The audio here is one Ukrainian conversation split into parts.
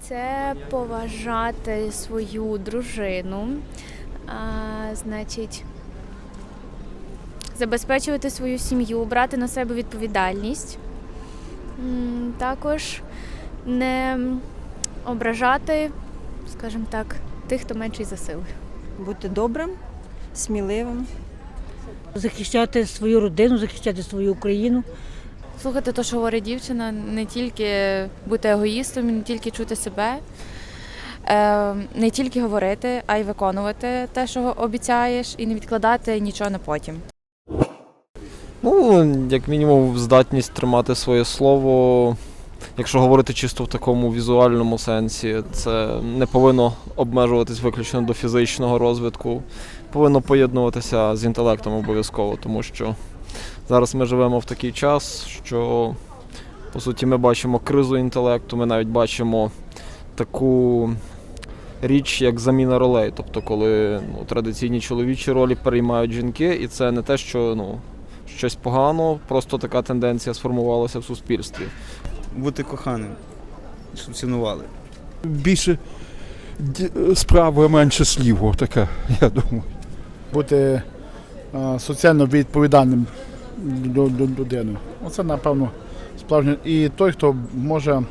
Це поважати свою дружину, а, значить, забезпечувати свою сім'ю, брати на себе відповідальність. Також не ображати, скажімо так, тих, хто менший за сили. Бути добрим, сміливим. Захищати свою родину, захищати свою Україну. Слухати те, що говорить дівчина, не тільки бути егоїстом, не тільки чути себе, е, не тільки говорити, а й виконувати те, що обіцяєш, і не відкладати нічого на потім. Ну, як мінімум, здатність тримати своє слово. Якщо говорити чисто в такому візуальному сенсі, це не повинно обмежуватись виключно до фізичного розвитку, повинно поєднуватися з інтелектом обов'язково, тому що зараз ми живемо в такий час, що по суті ми бачимо кризу інтелекту, ми навіть бачимо таку річ, як заміна ролей. Тобто, коли ну, традиційні чоловічі ролі переймають жінки, і це не те, що ну, щось погано, просто така тенденція сформувалася в суспільстві бути коханим, щоб цінували. Більше справи, менше слів, таке, я думаю. Бути е, соціально відповідальним до людини. Оце, напевно, справжнє. І той, хто може,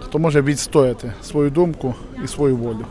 хто може відстояти свою думку і свою волю.